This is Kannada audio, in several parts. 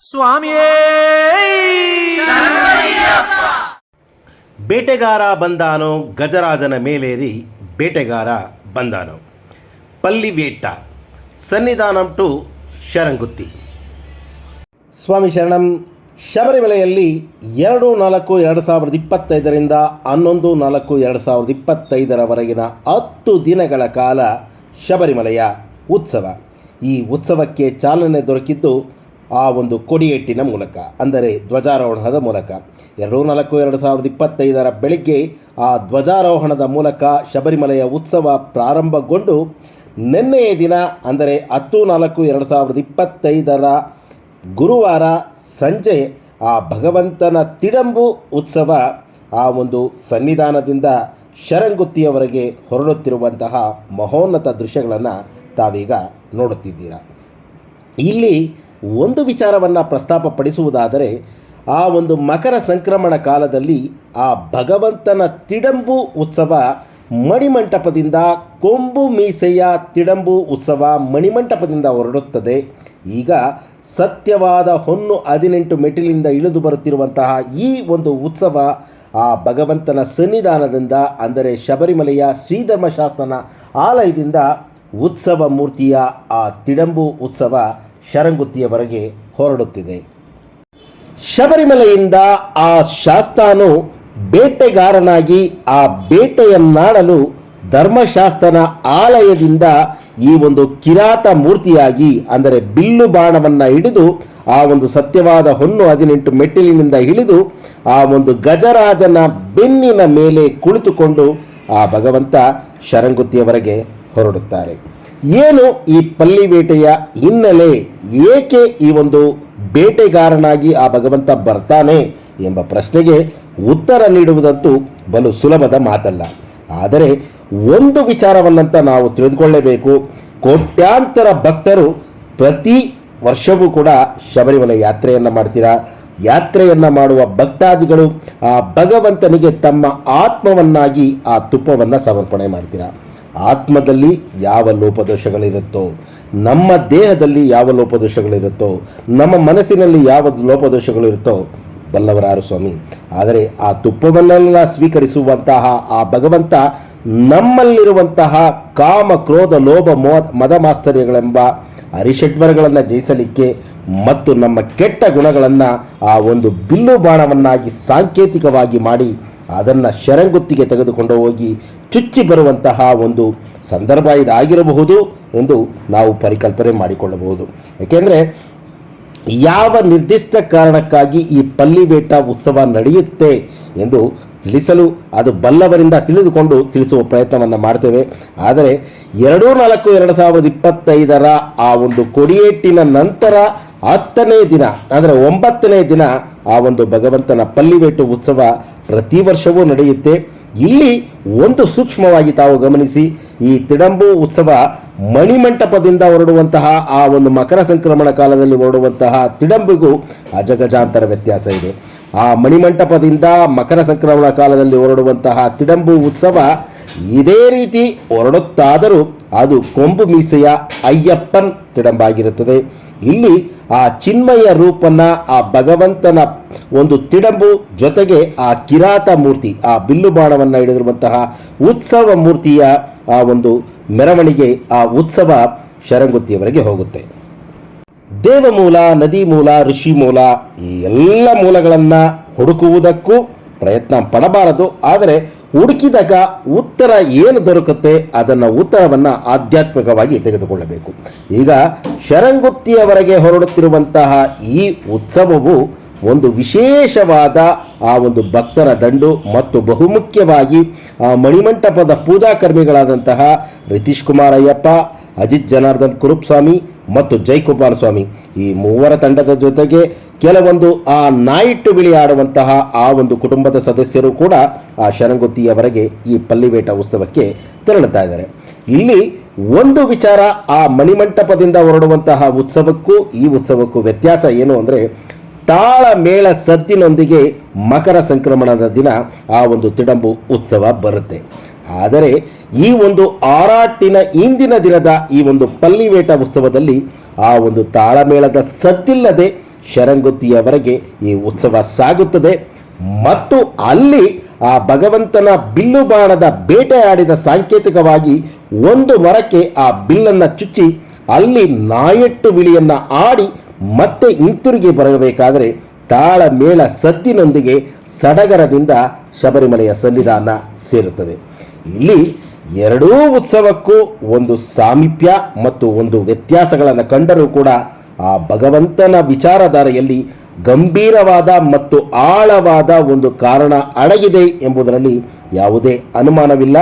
ಸ್ವಾಮಿಯೇ! ಬೇಟೆಗಾರ ಬಂದಾನು, ಗಜರಾಜನ ಮೇಲೇರಿ ಬೇಟೆಗಾರ ಬಂದಾನು. ಪಲ್ಲಿವೇಟ್ಟ ಸನ್ನಿಧಾನಂ ಟು ಶರಂಗುತ್ತಿ. ಸ್ವಾಮಿ ಶರಣಂ, ಶಬರಿಮಲೆಯಲ್ಲಿ ಎರಡು ನಾಲ್ಕು ಎರಡು ಸಾವಿರದ ಇಪ್ಪತ್ತೈದರಿಂದ ಹನ್ನೊಂದು ನಾಲ್ಕು ಎರಡು ಸಾವಿರದ ಇಪ್ಪತ್ತೈದರವರೆಗಿನ ಹತ್ತು ದಿನಗಳ ಕಾಲ ಶಬರಿಮಲೆಯ ಉತ್ಸವ. ಈ ಉತ್ಸವಕ್ಕೆ ಚಾಲನೆ ದೊರಕಿದ್ದು ಆ ಒಂದು ಕೊಡಿಯೆಟ್ಟಿನ ಮೂಲಕ, ಅಂದರೆ ಧ್ವಜಾರೋಹಣದ ಮೂಲಕ. ಎರಡು ನಾಲ್ಕು ಎರಡು ಸಾವಿರದ ಇಪ್ಪತ್ತೈದರ ಬೆಳಗ್ಗೆ ಆ ಧ್ವಜಾರೋಹಣದ ಮೂಲಕ ಶಬರಿಮಲೆಯ ಉತ್ಸವ ಪ್ರಾರಂಭಗೊಂಡು, ನಿನ್ನೆಯ ದಿನ, ಅಂದರೆ ಹತ್ತು ನಾಲ್ಕು ಎರಡು ಸಾವಿರದ ಇಪ್ಪತ್ತೈದರ ಗುರುವಾರ ಸಂಜೆ, ಆ ಭಗವಂತನ ತಿಡಂಬು ಉತ್ಸವ ಆ ಒಂದು ಸನ್ನಿಧಾನದಿಂದ ಶರಂಗುತ್ತಿಯವರೆಗೆ ಹೊರಡುತ್ತಿರುವಂತಹ ಮಹೋನ್ನತ ದೃಶ್ಯಗಳನ್ನು ತಾವೀಗ ನೋಡುತ್ತಿದ್ದೀರಾ. ಇಲ್ಲಿ ಒಂದು ವಿಚಾರವನ್ನು ಪ್ರಸ್ತಾಪಪಡಿಸುವುದಾದರೆ, ಆ ಒಂದು ಮಕರ ಸಂಕ್ರಮಣ ಕಾಲದಲ್ಲಿ ಆ ಭಗವಂತನ ತಿಡಂಬು ಉತ್ಸವ ಮಣಿಮಂಟಪದಿಂದ ಕೊಂಬು ಮೀಸೆಯ ತಿಡಂಬು ಉತ್ಸವ ಮಣಿಮಂಟಪದಿಂದ ಹೊರಡುತ್ತದೆ. ಈಗ ಸತ್ಯವಾದ ಹೊನ್ನು ಹದಿನೆಂಟು ಮೆಟ್ಟಿಲಿಂದ ಇಳಿದು ಬರುತ್ತಿರುವಂತಹ ಈ ಒಂದು ಉತ್ಸವ ಆ ಭಗವಂತನ ಸನ್ನಿಧಾನದಿಂದ, ಅಂದರೆ ಶಬರಿಮಲೆಯ ಶ್ರೀಧರ್ಮಶಾಸ್ತ್ರನ ಆಲಯದಿಂದ ಉತ್ಸವ ಮೂರ್ತಿಯ ಆ ತಿಡಂಬು ಉತ್ಸವ ಶರಂಗುತ್ತಿಯವರೆಗೆ ಹೊರಡುತ್ತಿದೆ. ಶಬರಿಮಲೆಯಿಂದ ಆ ಶಾಸ್ತಾನು ಬೇಟೆಗಾರನಾಗಿ ಆ ಬೇಟೆಯನ್ನಾಡಲು ಧರ್ಮಶಾಸ್ತ್ರನ ಆಲಯದಿಂದ ಈ ಒಂದು ಕಿರಾತ ಮೂರ್ತಿಯಾಗಿ, ಅಂದರೆ ಬಿಲ್ಲು ಬಾಣವನ್ನು ಹಿಡಿದು ಆ ಒಂದು ಸತ್ಯವಾದ ಹೊನ್ನು ಹದಿನೆಂಟು ಮೆಟ್ಟಿಲಿನಿಂದ ಇಳಿದು ಆ ಒಂದು ಗಜರಾಜನ ಬೆನ್ನಿನ ಮೇಲೆ ಕುಳಿತುಕೊಂಡು ಆ ಭಗವಂತ ಶರಂಗುತ್ತಿಯವರೆಗೆ ಹೊರಡುತ್ತಾರೆ. ಏನು ಈ ಪಲ್ಲಿ ಬೇಟೆಯ ಹಿನ್ನೆಲೆ ಏಕೆ ಈ ಒಂದು ಬೇಟೆಗಾರನಾಗಿ ಆ ಭಗವಂತ ಬರ್ತಾನೆ ಎಂಬ ಪ್ರಶ್ನೆಗೆ ಉತ್ತರ ನೀಡುವುದಂತೂ ಬಲು ಸುಲಭದ ಮಾತಲ್ಲ. ಆದರೆ ಒಂದು ವಿಚಾರವನ್ನಂತ ನಾವು ತಿಳಿದುಕೊಳ್ಳಬೇಕು. ಕೋಟ್ಯಾಂತರ ಭಕ್ತರು ಪ್ರತಿ ವರ್ಷವೂ ಕೂಡ ಶಬರಿಮಲೆ ಯಾತ್ರೆಯನ್ನು ಮಾಡ್ತೀರಾ? ಯಾತ್ರೆಯನ್ನು ಮಾಡುವ ಭಕ್ತಾದಿಗಳು ಆ ಭಗವಂತನಿಗೆ ತಮ್ಮ ಆತ್ಮವನ್ನಾಗಿ ಆ ತುಪ್ಪವನ್ನು ಸಮರ್ಪಣೆ ಮಾಡ್ತೀರಾ? ಆತ್ಮದಲ್ಲಿ ಯಾವ ಲೋಪದೋಷಗಳಿರುತ್ತೋ ನಮ್ಮ ದೇಹದಲ್ಲಿ ಯಾವ ಲೋಪದೋಷಗಳಿರುತ್ತೋ ನಮ್ಮ ಮನಸ್ಸಿನಲ್ಲಿ ಯಾವ ಲೋಪದೋಷಗಳಿರುತ್ತೋ ಬಲ್ಲವರಾರು ಸ್ವಾಮಿ. ಆದರೆ ಆ ತುಪ್ಪವನ್ನೆಲ್ಲ ಸ್ವೀಕರಿಸುವಂತಹ ಆ ಭಗವಂತ ನಮ್ಮಲ್ಲಿರುವಂತಹ ಕಾಮ, ಕ್ರೋಧ, ಲೋಭ, ಮೋ ಮದ ಮಾಸ್ತರ್ಯಗಳೆಂಬ ಅರಿಷಡ್ವರಗಳನ್ನು ಜಯಿಸಲಿಕ್ಕೆ ಮತ್ತು ನಮ್ಮ ಕೆಟ್ಟ ಗುಣಗಳನ್ನು ಆ ಒಂದು ಬಿಲ್ಲು ಬಾಣವನ್ನಾಗಿ ಸಾಂಕೇತಿಕವಾಗಿ ಮಾಡಿ ಅದನ್ನು ಶರಂಗುತ್ತಿಗೆ ತೆಗೆದುಕೊಂಡು ಹೋಗಿ ಚುಚ್ಚಿ ಬರುವಂತಹ ಒಂದು ಸಂದರ್ಭ ಇದಾಗಿರಬಹುದು ಎಂದು ನಾವು ಪರಿಕಲ್ಪನೆ ಮಾಡಿಕೊಳ್ಳಬಹುದು. ಏಕೆಂದರೆ ಯಾವ ನಿರ್ದಿಷ್ಟ ಕಾರಣಕ್ಕಾಗಿ ಈ ಪಲ್ಲಿಬೇಟ ಉತ್ಸವ ನಡೆಯುತ್ತೆ ಎಂದು ತಿಳಿಸಲು ಅದು ಬಲ್ಲವರಿಂದ ತಿಳಿದುಕೊಂಡು ತಿಳಿಸುವ ಪ್ರಯತ್ನವನ್ನು ಮಾಡ್ತೇವೆ. ಆದರೆ ಎರಡು ನಾಲ್ಕು ಎರಡು ಸಾವಿರದ ಇಪ್ಪತ್ತೈದರ ಆ ಒಂದು ಕೊಡಿಯೇಟಿನ ನಂತರ ಹತ್ತನೇ ದಿನ, ಅಂದರೆ ಒಂಬತ್ತನೇ ದಿನ ಆ ಒಂದು ಭಗವಂತನ ಪಲ್ಲಿಬೇಟು ಉತ್ಸವ ಪ್ರತಿ ವರ್ಷವೂ ನಡೆಯುತ್ತೆ. ಇಲ್ಲಿ ಒಂದು ಸೂಕ್ಷ್ಮವಾಗಿ ತಾವು ಗಮನಿಸಿ ಈ ತಿಡಂಬು ಉತ್ಸವ ಮಣಿಮಂಟಪದಿಂದ ಹೊರಡುವಂತಹ ಆ ಒಂದು ಮಕರ ಸಂಕ್ರಮಣ ಕಾಲದಲ್ಲಿ ಹೊರಡುವಂತಹ ತಿಡಂಬಿಗೂ ಅಜಗಜಾಂತರ ವ್ಯತ್ಯಾಸ ಇದೆ. ಆ ಮಣಿಮಂಟಪದಿಂದ ಮಕರ ಸಂಕ್ರಮಣ ಕಾಲದಲ್ಲಿ ಹೊರಡುವಂತಹ ತಿಡಂಬು ಉತ್ಸವ ಇದೇ ರೀತಿ ಹೊರಡುತ್ತಾದರೂ ಅದು ಕೊಂಬು ಮೀಸೆಯ ಅಯ್ಯಪ್ಪನ್ ತಿಡಂಬಾಗಿರುತ್ತದೆ. ಇಲ್ಲಿ ಆ ಚಿನ್ಮಯ ರೂಪನ ಆ ಭಗವಂತನ ಒಂದು ತಿಡಂಬು ಜೊತೆಗೆ ಆ ಕಿರಾತ ಮೂರ್ತಿ, ಆ ಬಿಲ್ಲು ಬಾಣವನ್ನು ಹಿಡಿದಿರುವಂತಹ ಉತ್ಸವ ಮೂರ್ತಿಯ ಆ ಒಂದು ಮೆರವಣಿಗೆ ಆ ಉತ್ಸವ ಶರಂಗುತ್ತಿಯವರೆಗೆ ಹೋಗುತ್ತೆ. ದೇವಮೂಲ ನದಿ ಮೂಲ ಋಷಿ ಮೂಲ ಈ ಎಲ್ಲ ಮೂಲಗಳನ್ನು ಹುಡುಕುವುದಕ್ಕೂ ಪ್ರಯತ್ನ ಪಡಬಾರದು. ಆದರೆ ಹುಡುಕಿದಾಗ ಉತ್ತರ ಏನು ದೊರಕುತ್ತೆ ಅದನ್ನು ಉತ್ತರವನ್ನು ಆಧ್ಯಾತ್ಮಿಕವಾಗಿ ತೆಗೆದುಕೊಳ್ಳಬೇಕು. ಈಗ ಶರಂಗುತ್ತಿಯವರೆಗೆ ಹೊರಡುತ್ತಿರುವಂತಹ ಈ ಉತ್ಸವವು ಒಂದು ವಿಶೇಷವಾದ ಆ ಒಂದು ಭಕ್ತರ ದಂಡು ಮತ್ತು ಬಹುಮುಖ್ಯವಾಗಿ ಆ ಮಣಿಮಂಟಪದ ಪೂಜಾ ಕರ್ಮಿಗಳಾದಂತಹ ರಿತೀಶ್ ಕುಮಾರ್ ಅಯ್ಯಪ್ಪ ಅಜಿತ್ ಜನಾರ್ದನ್ ಕುರುಪ್ ಸ್ವಾಮಿ ಮತ್ತು ಜೈ ಸ್ವಾಮಿ ಈ ಮೂವರ ತಂಡದ ಜೊತೆಗೆ ಕೆಲವೊಂದು ಆ ನಾಯಿಟ್ಟು ಬಿಳಿ ಆಡುವಂತಹ ಆ ಒಂದು ಕುಟುಂಬದ ಸದಸ್ಯರು ಕೂಡ ಆ ಶರಂಗುತ್ತಿಯವರೆಗೆ ಈ ಪಲ್ಲಿಬೇಟ ಉತ್ಸವಕ್ಕೆ ತೆರಳುತ್ತಾ ಇದ್ದಾರೆ. ಇಲ್ಲಿ ಒಂದು ವಿಚಾರ ಆ ಮಣಿಮಂಟಪದಿಂದ ಹೊರಡುವಂತಹ ಉತ್ಸವಕ್ಕೂ ಈ ಉತ್ಸವಕ್ಕೂ ವ್ಯತ್ಯಾಸ ಏನು ಅಂದರೆ ತಾಳ ಮೇಳ ಸದ್ದಿನೊಂದಿಗೆ ಮಕರ ಸಂಕ್ರಮಣದ ದಿನ ಆ ಒಂದು ತಿಡಂಬು ಉತ್ಸವ ಬರುತ್ತೆ. ಆದರೆ ಈ ಒಂದು ಆರಾಟಿನ ಇಂದಿನ ದಿನದ ಈ ಒಂದು ಪಲ್ಲಿವೇಟ ಉತ್ಸವದಲ್ಲಿ ಆ ಒಂದು ತಾಳಮೇಳದ ಸದ್ದಿಲ್ಲದೆ ಶರಂಗುತ್ತಿಯವರೆಗೆ ಈ ಉತ್ಸವ ಸಾಗುತ್ತದೆ. ಮತ್ತು ಅಲ್ಲಿ ಆ ಭಗವಂತನ ಬಿಲ್ಲು ಬಾಣದ ಬೇಟೆಯಾಡಿದ ಸಾಂಕೇತಿಕವಾಗಿ ಒಂದು ಮರಕ್ಕೆ ಆ ಬಿಲ್ಲನ್ನು ಚುಚ್ಚಿ ಅಲ್ಲಿ ನಾಯಟ್ಟು ವಿಳಿಯನ್ನು ಆಡಿ ಮತ್ತೆ ಹಿಂತಿರುಗಿ ಬರಬೇಕಾದರೆ ತಾಳಮೇಳ ಸದ್ದಿನೊಂದಿಗೆ ಸಡಗರದಿಂದ ಶಬರಿಮಲೆಯ ಸನ್ನಿಧಾನ ಸೇರುತ್ತದೆ. ಇಲ್ಲಿ ಎರಡೂ ಉತ್ಸವಕ್ಕೂ ಒಂದು ಸಾಮೀಪ್ಯ ಮತ್ತು ಒಂದು ವ್ಯತ್ಯಾಸಗಳನ್ನು ಕಂಡರೂ ಕೂಡ ಆ ಭಗವಂತನ ವಿಚಾರಧಾರೆಯಲ್ಲಿ ಗಂಭೀರವಾದ ಮತ್ತು ಆಳವಾದ ಒಂದು ಕಾರಣ ಅಡಗಿದೆ ಎಂಬುದರಲ್ಲಿ ಯಾವುದೇ ಅನುಮಾನವಿಲ್ಲ.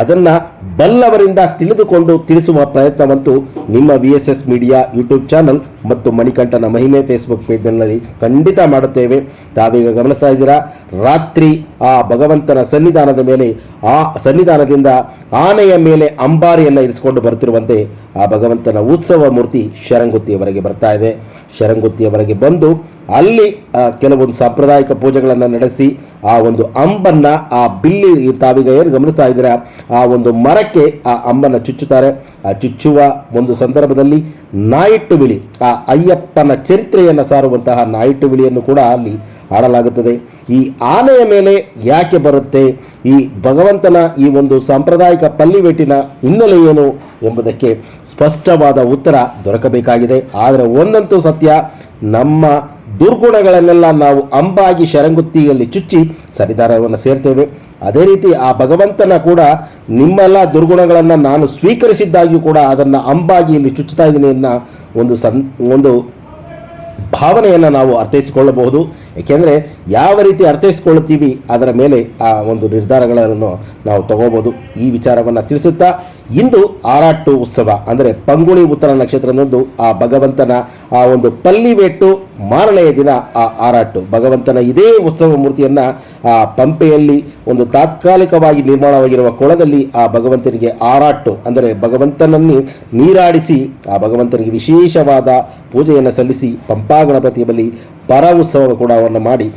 ಅದನ್ನು ಬಲ್ಲವರಿಂದ ತಿಳಿದುಕೊಂಡು ತಿಳಿಸುವ ಪ್ರಯತ್ನವಂತೂ ನಿಮ್ಮ V S S media YouTube channel ಮತ್ತು ಮಣಿಕಂಠನ ಮಹಿಮೆ ಫೇಸ್ಬುಕ್ ಪೇಜ್ನಲ್ಲಿ ಖಂಡಿತ ಮಾಡುತ್ತೇವೆ. ತಾವೀಗ ಗಮನಿಸ್ತಾ ಇದ್ದೀರಾ? ರಾತ್ರಿ ಆ ಭಗವಂತನ ಸನ್ನಿಧಾನದ ಮೇಲೆ, ಆ ಸನ್ನಿಧಾನದಿಂದ ಆನೆಯ ಮೇಲೆ ಅಂಬಾರಿಯನ್ನು ಇರಿಸಿಕೊಂಡು ಬರ್ತಿರುವಂತೆ ಆ ಭಗವಂತನ ಉತ್ಸವ ಮೂರ್ತಿ ಶರಂಗುತ್ತಿಯವರೆಗೆ ಬರ್ತಾ ಇದೆ. ಶರಂಗುತ್ತಿಯವರೆಗೆ ಬಂದು ಅಲ್ಲಿ ಕೆಲವೊಂದು ಸಾಂಪ್ರದಾಯಿಕ ಪೂಜೆಗಳನ್ನು ನಡೆಸಿ, ಆ ಒಂದು ಅಂಬನ್ನ, ಆ ಬಿಲ್ಲಿ ತಾವೀಗ ಏನು ಗಮನಿಸ್ತಾ ಇದ್ದೀರಾ, ಆ ಒಂದು ಮರಕ್ಕೆ ಆ ಅಂಬನ್ನ ಚುಚ್ಚುತ್ತಾರೆ. ಆ ಚುಚ್ಚುವ ಒಂದು ಸಂದರ್ಭದಲ್ಲಿ ನಾಯಿಟ್ಟು ಬಿಳಿ, ಆ ಅಯ್ಯಪ್ಪನ ಚರಿತ್ರೆಯನ್ನು ಸಾರುವಂತಹ ನಾಯಿಟ್ಟು ಬಿಳಿಯನ್ನು ಕೂಡ ಅಲ್ಲಿ ಆಡಲಾಗುತ್ತದೆ ಈ ಆನೆಯ ಮೇಲೆ ಯಾಕೆ ಬರುತ್ತೆ, ಈ ಭಗವಂತನ ಈ ಒಂದು ಸಾಂಪ್ರದಾಯಿಕ ಪಲ್ಲಿವೇಟಿನ ಹಿನ್ನೆಲೆ ಏನು ಎಂಬುದಕ್ಕೆ ಸ್ಪಷ್ಟವಾದ ಉತ್ತರ ದೊರಕಬೇಕಾಗಿದೆ. ಆದರೆ ಒಂದಂತೂ ಸತ್ಯ, ನಮ್ಮ ದುರ್ಗುಣಗಳನ್ನೆಲ್ಲ ನಾವು ಅಂಬಾಗಿ ಶರಂಗುತ್ತಿಯಲ್ಲಿ ಚುಚ್ಚಿ ಸರಿದಾರವನ್ನು ಸೇರ್ತೇವೆ. ಅದೇ ರೀತಿ ಆ ಭಗವಂತನ ಕೂಡ ನಿಮ್ಮೆಲ್ಲ ದುರ್ಗುಣಗಳನ್ನು ನಾನು ಸ್ವೀಕರಿಸಿದ್ದಾಗಿಯೂ ಕೂಡ ಅದನ್ನು ಅಂಬಾಗಿ ಇಲ್ಲಿ ಚುಚ್ಚುತ್ತಾ ಇದ್ದೀನಿ ಅನ್ನೋ ಒಂದು ಸನ್ ಒಂದು ಭಾವನೆಯನ್ನು ನಾವು ಅರ್ಥೈಸಿಕೊಳ್ಳಬಹುದು. ಏಕೆಂದರೆ ಯಾವ ರೀತಿ ಅರ್ಥೈಸ್ಕೊಳ್ತೀವಿ ಅದರ ಮೇಲೆ ಆ ಒಂದು ನಿರ್ಧಾರಗಳನ್ನು ನಾವು ತಗೋಬೋದು. ಈ ವಿಚಾರವನ್ನು ತಿಳಿಸುತ್ತಾ ಇಂದು ಆರಾಟು ಉತ್ಸವ, ಅಂದರೆ ಪಂಗುಳಿ ಉತ್ತರ ನಕ್ಷತ್ರದಂದು ಆ ಭಗವಂತನ ಆ ಒಂದು ಪಲ್ಲಿವೆಟ್ಟು ಮಾರನೆಯ ದಿನ ಆ ಆರಾಟು. ಭಗವಂತನ ಇದೇ ಉತ್ಸವ ಮೂರ್ತಿಯನ್ನು ಆ ಪಂಪೆಯಲ್ಲಿ ಒಂದು ತಾತ್ಕಾಲಿಕವಾಗಿ ನಿರ್ಮಾಣವಾಗಿರುವ ಕೊಳದಲ್ಲಿ ಆ ಭಗವಂತನಿಗೆ ಆರಾಟು, ಅಂದರೆ ಭಗವಂತನನ್ನು ನೀರಾಡಿಸಿ, ಆ ಭಗವಂತನಿಗೆ ವಿಶೇಷವಾದ ಪೂಜೆಯನ್ನು ಸಲ್ಲಿಸಿ ಪಂಪಾ ಗಣಪತಿಯ ಬಳಿ ಪರ ಉತ್ಸವ ಕೂಡವನ್ನು ಮಾಡಿ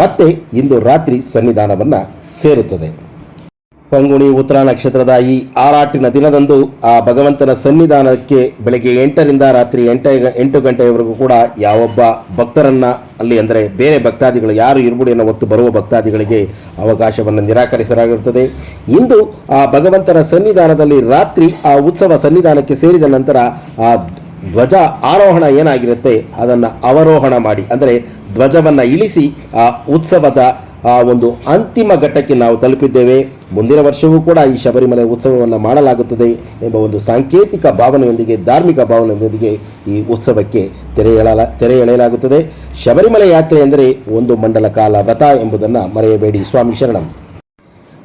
ಮತ್ತೆ ಇಂದು ರಾತ್ರಿ ಸನ್ನಿಧಾನವನ್ನು ಸೇರುತ್ತದೆ. ಪಂಗುಣಿ ಉತ್ತರ ನಕ್ಷತ್ರದ ಈ ಆರಾಟಿನ ದಿನದಂದು ಆ ಭಗವಂತನ ಸನ್ನಿಧಾನಕ್ಕೆ ಬೆಳಗ್ಗೆ ಎಂಟರಿಂದ ರಾತ್ರಿ ಎಂಟ ಎಂಟು ಗಂಟೆಯವರೆಗೂ ಕೂಡ ಯಾವೊಬ್ಬ ಭಕ್ತರನ್ನ ಅಲ್ಲಿ ಅಂದರೆ ಬೇರೆ ಭಕ್ತಾದಿಗಳು ಯಾರು ಇರುಬುಡಿಯನ್ನು ಹೊತ್ತು ಬರುವ ಭಕ್ತಾದಿಗಳಿಗೆ ಅವಕಾಶವನ್ನು ನಿರಾಕರಿಸಲಾಗಿರುತ್ತದೆ. ಇಂದು ಆ ಭಗವಂತನ ಸನ್ನಿಧಾನದಲ್ಲಿ ರಾತ್ರಿ ಆ ಉತ್ಸವ ಸನ್ನಿಧಾನಕ್ಕೆ ಸೇರಿದ ನಂತರ ಆ ಧ್ವಜ ಆರೋಹಣ ಏನಾಗಿರುತ್ತೆ, ಅದನ್ನು ಅವರೋಹಣ ಮಾಡಿ. ಅಂದರೆ ಧ್ವಜವನ್ನು ಇಳಿಸಿ ಆ ಉತ್ಸವದ ಆ ಒಂದು ಅಂತಿಮ ಘಟ್ಟಕ್ಕೆ ನಾವು ತಲುಪಿದ್ದೇವೆ. ಮುಂದಿನ ವರ್ಷವೂ ಕೂಡ ಈ ಶಬರಿಮಲೆ ಉತ್ಸವವನ್ನು ಮಾಡಲಾಗುತ್ತದೆ ಎಂಬ ಒಂದು ಸಾಂಕೇತಿಕ ಭಾವನೆಯೊಂದಿಗೆ, ಧಾರ್ಮಿಕ ಭಾವನೆಯೊಂದಿಗೆ ಈ ಉತ್ಸವಕ್ಕೆ ತೆರೆ ಎಳಲ ತೆರೆ ಎಳೆಯಲಾಗುತ್ತದೆ. ಶಬರಿಮಲೆ ಯಾತ್ರೆ ಎಂದರೆ ಒಂದು ಮಂಡಲ ಕಾಲ ವ್ರತ ಎಂಬುದನ್ನು ಮರೆಯಬೇಡಿ. ಸ್ವಾಮಿ ಶರಣಂ.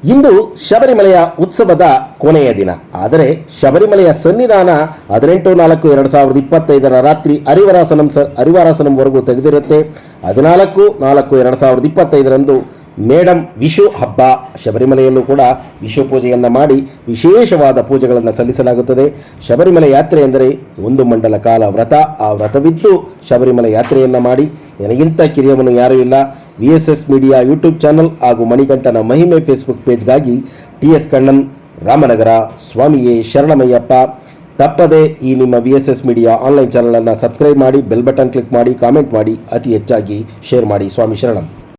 ಇಂದು ಶಬರಿಮಲೆಯ ಉತ್ಸವದ ಕೊನೆಯ ದಿನ. ಆದರೆ ಶಬರಿಮಲೆಯ ಸನ್ನಿಧಾನ ಹದಿನೆಂಟು ನಾಲ್ಕು ಎರಡು ಸಾವಿರದ ಇಪ್ಪತ್ತೈದರ ರಾತ್ರಿ ಅರಿವರಾಸನಂ ಸ ಅರಿವರಾಸನಂವರೆಗೂ ತೆಗೆದಿರುತ್ತೆ. ಹದಿನಾಲ್ಕು ನಾಲ್ಕು ಎರಡು ಸಾವಿರದ ಇಪ್ಪತ್ತೈದರಂದು ಮೇಡಮ್ ವಿಶು ಹಬ್ಬ ಶಬರಿಮಲೆಯಲ್ಲೂ ಕೂಡ ವಿಶು ಪೂಜೆಯನ್ನು ಮಾಡಿ ವಿಶೇಷವಾದ ಪೂಜೆಗಳನ್ನು ಸಲ್ಲಿಸಲಾಗುತ್ತದೆ. ಶಬರಿಮಲೆ ಯಾತ್ರೆ ಎಂದರೆ ಒಂದು ಮಂಡಲ ಕಾಲ ವ್ರತ, ಆ ವ್ರತವಿದ್ದು ಶಬರಿಮಲೆ ಯಾತ್ರೆಯನ್ನು ಮಾಡಿ. ನನಗಿಂತ ಕಿರಿಯವನು ಯಾರೂ ಇಲ್ಲ. V S S media YouTube channel ಹಾಗೂ ಮಣಿಕಂಠನ ಮಹಿಮೆ ಫೇಸ್ಬುಕ್ ಪೇಜ್ಗಾಗಿ ಟಿ ಎಸ್ ಕಣ್ಣನ್, ರಾಮನಗರ, ಸ್ವಾಮಿಯೇ ಶರಣಮಯ್ಯಪ್ಪ. ತಪ್ಪದೆ ಈ ನಿಮ್ಮ V S S media online ಚಾನಲನ್ನು ಸಬ್ಸ್ಕ್ರೈಬ್ ಮಾಡಿ, ಬೆಲ್ ಬಟನ್ ಕ್ಲಿಕ್ ಮಾಡಿ, ಕಾಮೆಂಟ್ ಮಾಡಿ, ಅತಿ ಹೆಚ್ಚಾಗಿ ಶೇರ್ ಮಾಡಿ ಸ್ವಾಮಿ ಶರಣಂ.